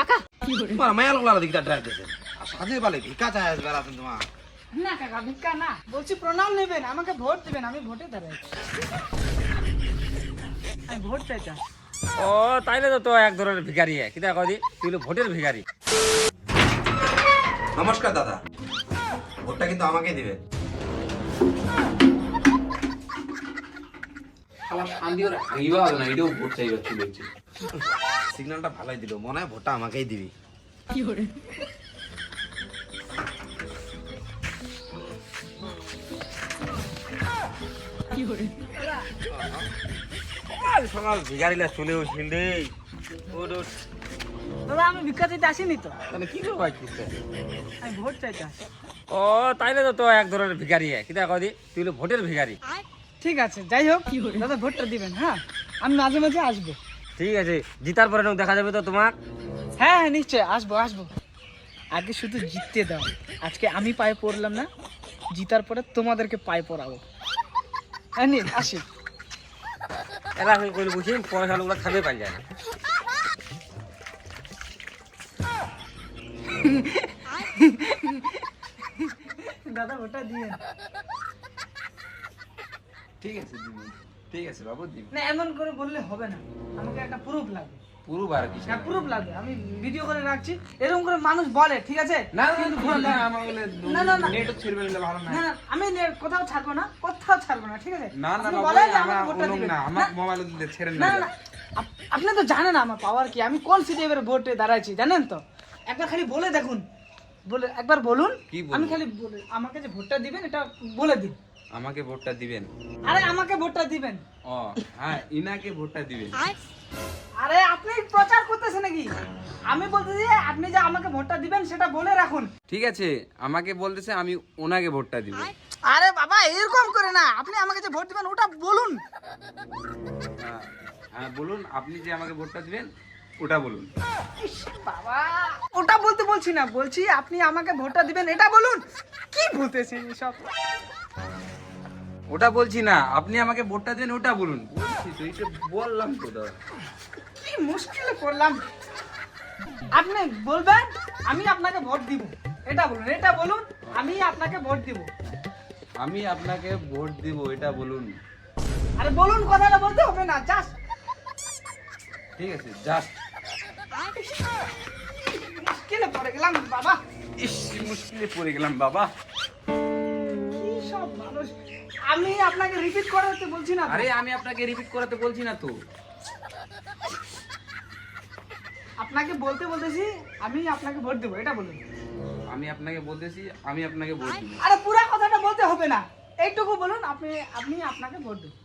কাকা তোমার মায়া দিকটা ড্রাইভ দিয়েছে আর সাথে বলে ভিকা চায় বেড়াতেন তোমার। না কাকা ভিক্ষা না। বলছি প্রণাম নেবেন আমাকে ভোট দিবেন আমি ভোটে দাঁড়াইছি আমি ভোট চাইতাম ও তাইলে তো তো এক ধরনের ভিখারি কিতা কদি তুই ভোটের ভিখারি। নমস্কার দাদা। ভোটটা কিন্তু আমাকে দিবে। আমার শান্তি ওর। হাগিবা হবে না এটাও ভোট চাই যাচ্ছি দেখছি সিগন্যালটা ভালোই দিল। মনে হয় ভোটটা আমাকেই দিবি। সকাল ভিখারিলা চলে উঠছিল রে। দাদা আমি ভিক্ষা চাইতে আসিনি তো। তাহলে কি করব আমি ভোট চাইতে আসি। ও তাইলে তো তো এক ধরনের ভিখারি কিতা কদি তুই হলো ভোটের ভিখারি। ঠিক আছে যাই হোক। কি দাদা ভোটটা দিবেন হ্যাঁ? আমি মাঝে মাঝে আসব। ঠিক আছে জিতার পরে দেখা যাবে তো তোমার? হ্যাঁ হ্যাঁ নিশ্চয় আসব আসব। আগে শুধু জিততে দাও। আজকে আমি পায়ে পড়লাম না জিতার পরে তোমাদেরকে পায়ে পড়াবো। হ্যাঁ নিন আসি এলা হয়ে কইলে বুঝি পয়সা লোকরা খাবে পাই যায় না। দাদা ওটা দিয়ে। ঠিক আছে ঠিক আছে বাবু দিবি। না এমন করে বললে হবে না। আমাকে একটা প্রুফ লাগবে পুরো বার কিছু হ্যাঁ প্রুফ আমি ভিডিও করে রাখছি। এরকম করে মানুষ বলে ঠিক আছে? না না কিন্তু না, না। না। বলে না, না, না। নেটও ছেড়বে নিলে ভালো না না না আমি নে- কোথাও ছাড়বো না কোথাও ছাড়বো না ঠিক আছে? না না আপনি যে আমার ভোটটা দিবেন। না না, আমার মোবাইলে ছেড়ে না না না, না। আপ- আপনি তো জানেন আমার পাওয়ার কি। আমি কোন সিটে এবার ভোটে দাঁড়াইছি জানেন তো? একবার খালি বলে দেখুন। বলে একবার বলুন। আমি খালি বলে আমাকে যে ভোটটা দিবেন এটা বলে দিন। আমাকে ভোটটা দিবেন। আরে আমাকে ভোটটা দিবেন। ও হ্যাঁ ইনাকে ভোটটা দিবেন। আরে আপনি প্রচার করতেছেন নাকি? আমি বলতেছি আপনি যে আমাকে ভোটটা দিবেন সেটা বলে রাখুন। ঠিক আছে আমাকে বলতেছে আমি ওনাকে ভোটটা দিব। আরে বাবা এরকম করে না। আপনি আমাকে যে ভোট দিবেন ওটা বলুন। হ্যাঁ, হ্যাঁ বলুন আপনি যে আমাকে ভোটটা দিবেন ওটা বলুন। বাবা। ওটা বলতে বলছি না বলছি আপনি আমাকে ভোটটা দিবেন এটা বলুন। কি বলতেছেন সব ওটা বলছি না আপনি আমাকে ভোটটা দেন ওটা বলুন। বলছি তো বললাম তো দাদা। কি মুশকিলে পড়লাম। আপনি বলবেন আমি আপনাকে ভোট দিব। এটা বলুন এটা বলুন আমি আপনাকে ভোট দিব। আমি আপনাকে ভোট দিব এটা বলুন। আরে বলুন কথাটা বলতে হবে না জাস্ট। ঠিক আছে জাস্ট। মুশকিলে পড়ে গেলাম বাবা? ইস মুশকিলে পড়ে গেলাম বাবা। কি সব মানুষ? আমি আপনাকে রিপিট করাতে বলছি না আরে আমি আপনাকে রিপিট করাতে বলছি না তো। আপনাকে বলতে বলতেছি আমি আপনাকে ভোট দেবো এটা বলুন। আমি আপনাকে বলতেছি আমি আপনাকে ভোট দিব। আরে পুরা কথাটা বলতে হবে না। এইটুকু বলুন আপনি আপনি আপনাকে ভোট দেবো।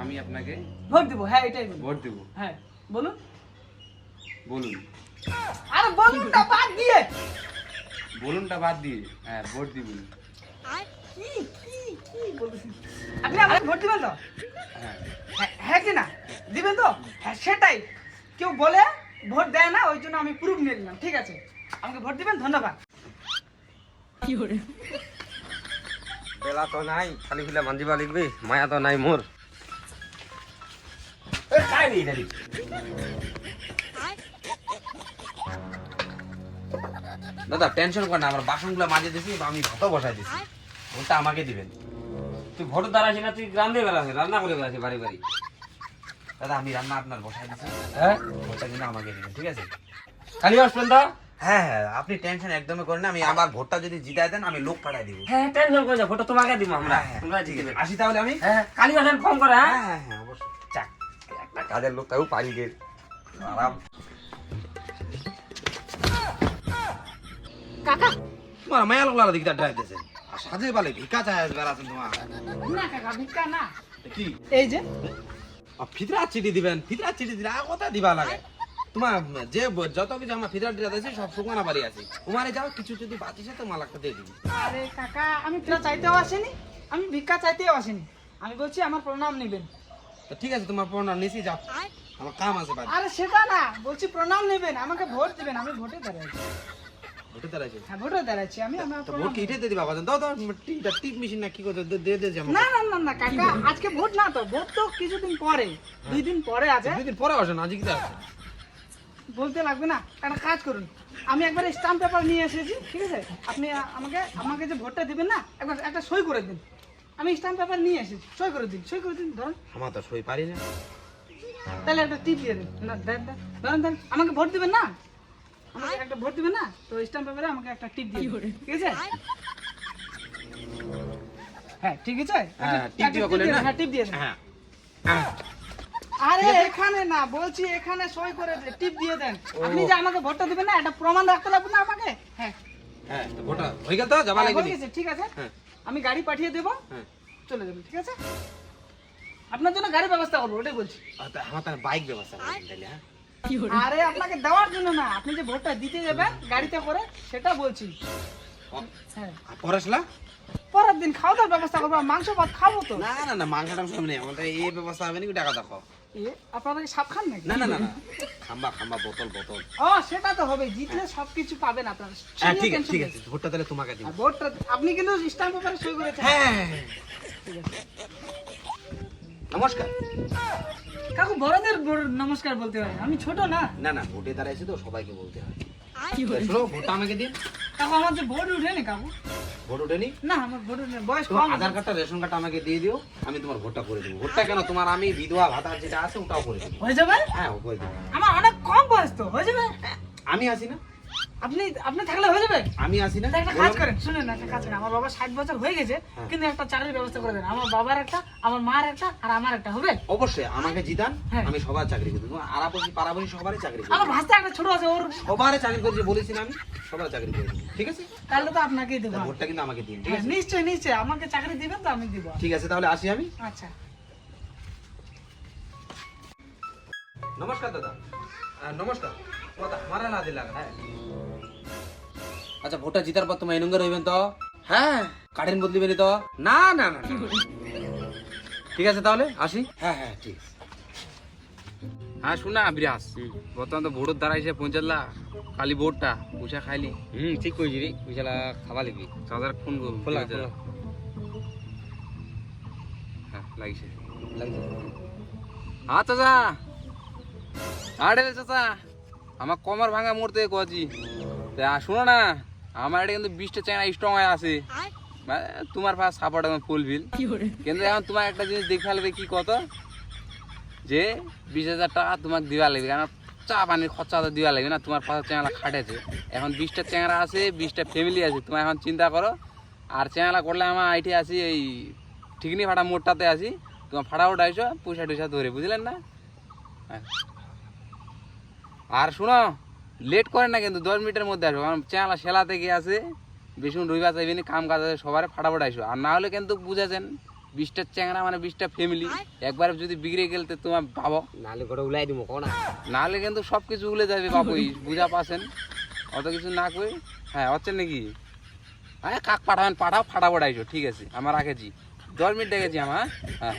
আমি আপনাকে ভোট দেবো হ্যাঁ এটাই ভোট দিব। হ্যাঁ বলুন। বলুন। আরে বলুনটা বাদ দিয়ে। বলুনটা বাদ দিয়ে। হ্যাঁ ভোট দিব কি কি কি বলতেছেন আপনি আমাকে ভোট দিবেন তো? হ্যাঁ। হ্যাঁ, হ্যাঁ কি না? দিবেন তো? হ্যাঁ সেটাই। কেউ বলে ভোট দেয় না ওই জন্য আমি প্রুফ নিয়ে নিলাম ঠিক আছে? আমাকে ভোট দিবেন? ধন্যবাদ। পেলা তো নাই খালি খুলে মানজিবা লিখবি মায়া তো নাই মোর। এ, কাই নেই দাদা টেনশন কর না আমার বাসনগুলো মাঝে দিছি আমি ভাতও বসাই দিছি। ভোটটা আমাকে দিবেন। তুই ভোট দাঁড়াছি না তুই রান্ধে বেড়াছে রান্না করে বেড়াছি বাড়ি বাড়ি। দাদা আমি রান্না আপনার বসাই দিছি। হ্যাঁ? ভোটটা কিন্তু আমাকে দিবেন ঠিক আছে? খালি আসবেন তো হ্যাঁ হ্যাঁ আপনি টেনশন একদমই করেন না আমি আমার ভোটটা যদি জিতাই দেন আমি লোক পাঠাই দিব। হ্যাঁ টেনশন করে ফটো তোমাকে দিব আমরা। হ্যাঁ, তোমরা ঠিক আছে। আসি তাহলে আমি? হ্যাঁ কালি আসেন ফোন করে হ্যাঁ? হ্যাঁ হ্যাঁ অবশ্যই। চাক একটা কাজের লোক তাও পারি কাকা। তোমার মায়া দিয়েছে আর সাথে বলে ভিকা চায় তোমার। না কাকা ভিক্ষা না। কি? এই যে। ফিতরা চিঠি দিবেন ফিতরা চিঠি দিলে আর কথা দিবা লাগে? তোমার যে যত কিছু আমার ফিতরা টিরা দিয়েছে সব শুকানা বাড়ি আছে। তোমারে যাও কিছু যদি বাঁচিছে তো মালাকটা দিয়ে দিবি। আরে কাকা আমি ভিক্ষা চাইতেও আসিনি। আমি ভিক্ষা চাইতেও আসিনি। আমি বলছি আমার প্রণাম নেবেন। তো ঠিক আছে তোমার প্রণাম নিছি যাও। আমার কাম আছে বাড়ি। আরে সেটা না বলছি প্রণাম নেবেন আমাকে ভোট দিবেন আমি ভোটে দাঁড়াইছি। ভোটে দাঁড়াইছে? হ্যাঁ ভোটে দাঁড়াইছি আমি আমার তো ভোট কি ইটেতে দিবা বাজান দাও দাও টিপটা টিপ মেশিন না কি করতে দে দে যেমন না না না না কাকা আজকে ভোট না তো ভোট তো কিছুদিন পরে দুই দিন পরে আছে। দুই দিন পরে বলতে লাগবে না একটা কাজ করুন আমি একবার স্টাম্প পেপার নিয়ে এসেছি ঠিক আছে? আপনি আমাকে আমাকে যে ভোটটা দিবেন না একবার একটা সই করে দিন। আমি স্ট্যাম্প পেপার নিয়ে এসেছি। সই করে দিন সই করে দিন ধরুন আমার তো সই পারি না। তাহলে একটা টিপ দিয়ে দিন। না দেন দেন ধরেন আমাকে ভোট দিবেন না? আমাকে একটা ভোট দিবেন না? তো স্ট্যাম্প পেপারে আমাকে একটা টিপ দিয়ে দিন, ঠিক আছে? হ্যাঁ ঠিক আছে? হ্যাঁ, টিপ দিয়ে হ্যাঁ টিপ দিয়ে দিন। হ্যাঁ। আরে এখানে না বলছি এখানে সই করে দে টিপ দিয়ে দেন। আপনি যে আমাকে ভোটটা দিবেন না এটা প্রমাণ রাখতে লাগবে না আমাকে? হ্যাঁ। হ্যাঁ তো ভোটা হয়ে গেল তো যাবা হ্যাঁ, লাগবে গেছে ঠিক আছে? হ্যাঁ। আমি গাড়ি পাঠিয়ে দেবো। হ্যাঁ। চলে যাবেন ঠিক আছে? আপনার জন্য গাড়ির ব্যবস্থা করব ওটাই বলছি। আমার তার বাইক ব্যবস্থা তাহলে হ্যাঁ? আরে আপনাকে দেওয়ার জন্য না আপনি যে ভোটটা দিতে যাবেন গাড়িতে করে সেটা বলছি। হ্যাঁ। পড়াশোনা? পরের দিন খাওয়া দাওয়ার ব্যবস্থা করব মাংস ভাত খাব তো। না না না মাংস টাংস নেই আমাদের এই ব্যবস্থা হবে নাকি টাকা দেখো আপনারা কি সাপ খান নাকি? না না না না খাম্বা খাম্বা বোতল বোতল। ও সেটা তো হবে জিতলে সবকিছু পাবেন আপনারা হ্যাঁ ঠিক আছে ঠিক আছে ভোটটা তাহলে তোমাকে আর ভোটটা আপনি কিন্তু স্ট্যাম্প পেপারে সই করেছেন। হ্যাঁ ঠিক আছে নমস্কার। কাকু বড়দের নমস্কার বলতে হয় আমি ছোট না। না না ভোটে দাঁড়াইছে তো সবাইকে বলতে হয়। শোনো ভোটটা আমাকে দিন। কাকু আমার যে ভোট উঠেনি কাকু। ভোট ওঠেনি না আমার ভোট বয়স কম। আধার কার্ডটা রেশন কার্ডটা আমাকে দিয়ে দিও আমি তোমার ভোটটা করে দেবো। ভোটটা কেন? তোমার আমি বিধবা ভাতা যেটা আছে ওটাও করে দেবো। হয়ে যাবে? হ্যাঁ করে দেবো। আমার অনেক কম বয়স তো হয়ে যাবে? আমি আসি না। আপনি আপনি থাকলে হয়ে যাবে? আমি আসি না। একটা কাজ করেন শুনেন একটা কাজ করেন। আমার বাবা ষাট বছর হয়ে গেছে হ্যাঁ। কিন্তু একটা চাকরির ব্যবস্থা করে দেন। আমার বাবার একটা আমার মার একটা আর আমার একটা হবে? অবশ্যই আমাকে জিতান হ্যাঁ। আমি সবার চাকরি করে দেবো। আরাবসি পারাবসি সবারই চাকরি আমার ভাস্তা একটা ছোট আছে ওর সবারই চাকরি করেছি বলেছি না আমি সবার চাকরি করে ঠিক আছে? তাহলে তো আপনাকেই দেবো ভোটটা কিন্তু আমাকে দিন ঠিক হ্যাঁ, আছে? নিশ্চয় নিশ্চয় আমাকে চাকরি দিবেন তো আমি দিব। ঠিক আছে তাহলে আসি আমি। আচ্ছা। নমস্কার দাদা। নমস্কার। কথা মারা না দিলা হ্যাঁ। আচ্ছা ভোটটা জিতার পর তোমার এনুঙ্গার হইবেন তো? হ্যাঁ কাঠিন বদলি বেরি তো? না না না। ঠিক আছে তাহলে আসি। হ্যাঁ হ্যাঁ ঠিক আছে। হ্যাঁ শোনা বিরাস বর্তমান তো ভোটের দ্বারা এসে পৌঁছালা খালি ভোটটা পয়সা খাইলি। হুম ঠিক কইছি রে পয়সালা খাবা লাগবি। চার্জার ফোন খোলা হ্যাঁ লাগিছে। লাগছে। হ্যাঁ চাচা। আরে চাচা আমার কমার ভাঙা মরতে কছি তা শোনো না আমার এটা কিন্তু বিশটা চায়না স্ট্রং হয়ে আছে। মানে তোমার পাশ সাপোর্ট আমার ফুল বিল কিন্তু এখন তোমার একটা জিনিস দেখে ফেলবে কি কত যে বিশ হাজার টাকা তোমাকে দিবা লাগবে, কারণ চা পানির খরচা তো দিবা লাগবে না, তোমার পাশে চ্যাংলা খাটেছে। এখন বিশটা চ্যাংরা আছে, বিশটা ফ্যামিলি আছে তোমার এখন চিন্তা করো, আর চ্যাংলা করলে আমার আইটি আছি এই ঠিকনি ফাটা মোড়টাতে আছি, তোমার ফাটা উঠাইছো পয়সা টয়সা ধরে, বুঝলেন না? হ্যাঁ। আর শুনো লেট করেন না কিন্তু, দশ মিনিটের মধ্যে আসব, কারণ চ্যাংলা সেলাতে গিয়ে আছে বেশি রবিবার চাইবেনি কাম কাজ আছে, সবার ফাটাফাট আসব আর না হলে কিন্তু বুঝেছেন বিশটা চ্যাংরা মানে বিশটা ফ্যামিলি একবার যদি বিগড়ে গেলে তো তোমার ভাবো। নালে করে উলাই দিব কোনা নাহলে কিন্তু সব কিছু উলে যাবে বাবুই বুঝা পাচ্ছেন অত কিছু না কই। হ্যাঁ হচ্ছেন নাকি? হ্যাঁ কাক পাঠাবেন? পাঠাও ফাটাফাট আইসো ঠিক আছে। আমার রাখেছি দশ মিনিট ডেকেছি আমার হ্যাঁ।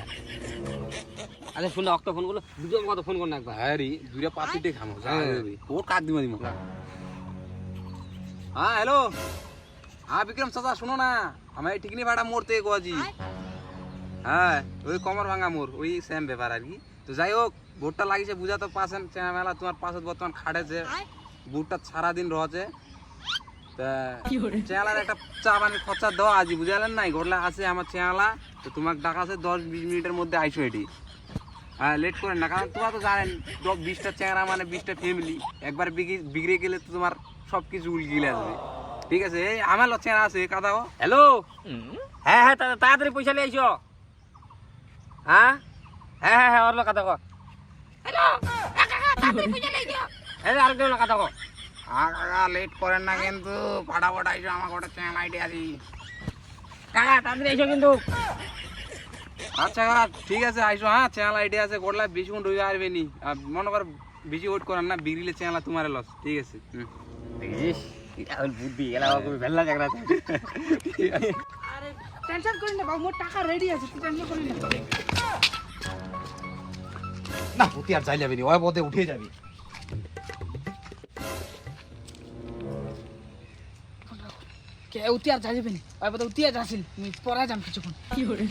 আরে শুন অক্ত ফোন করল। দুটো কত ফোন কর না একবার। হ্যাঁ রে দুইটা পাতিতে খামো হ্যাঁ। ওর কাক দিমা দিমা। হ্যাঁ হ্যালো হ্যাঁ বিক্রম চাচা শোনো না। আমার এই টিকনি ভাড়া মোড়তে কোয়াজি হ্যাঁ ওই কমর ভাঙা মোর ওই সেম ব্যাপার আর কি। তো যাই হোক ভোটটা লাগিছে বুঝা তো চেনা মেলা তোমার পাশে বর্তমান খাটেছে বুটটা সারাদিন রয়েছে। চেয়ালার একটা চা পানির খরচা দেওয়া আজি বুঝালেন নাই? ঘটলা আছে আমার চেয়ালা তো তোমাকে ডাকাছে দশ বিশ মিনিটের মধ্যে আইসো এটি। হ্যাঁ লেট করেন না কারণ তোমার তো জানেন দশ বিশটা চেংড়া মানে বিশটা ফ্যামিলি একবার বিগি বিগড়ে গেলে তো তোমার সব কিছু উলগিলে আসবে ঠিক আছে এই আমার চেংড়া আছে কাদাও। হ্যালো হ্যাঁ হ্যাঁ তাড়াতাড়ি পয়সা নিয়ে আইসো। হ্যাঁ? হ্যাঁ হ্যাঁ হ্যাঁ ওর কথা কো হ্যালো হ্যাঁ আরেকজন লোক কথা কো কাকা লেট করেন না কিন্তু ফাটাফাট আইসো আমার গোটা চেংড়া আইডি আছে। কাকা তাড়াতাড়ি আইসো কিন্তু। আচ্ছা কাকা ঠিক আছে আইসো হ্যাঁ চেংড়া আইডি আছে গোটলা বেশিক্ষণ রয়ে আসবে নি। আর মনে কর বেশি ওয়েট করেন না বিগড়িলে চেংড়া তোমার লস ঠিক আছে। হুম। বুদ্ধি এলা খুবই ভেল্লা আরে টেনশন করিস না বাবু মোর টাকা রেডি আছে তুই টেনশন করিস না। না ভূতি আর যাই যাবি নি ওই পথে উঠে যাবি। কে উতি আর যাইবে নি ওই পথে উতি আর যাসিল আমি পরে যাম কিছুক্ষণ। কি করে?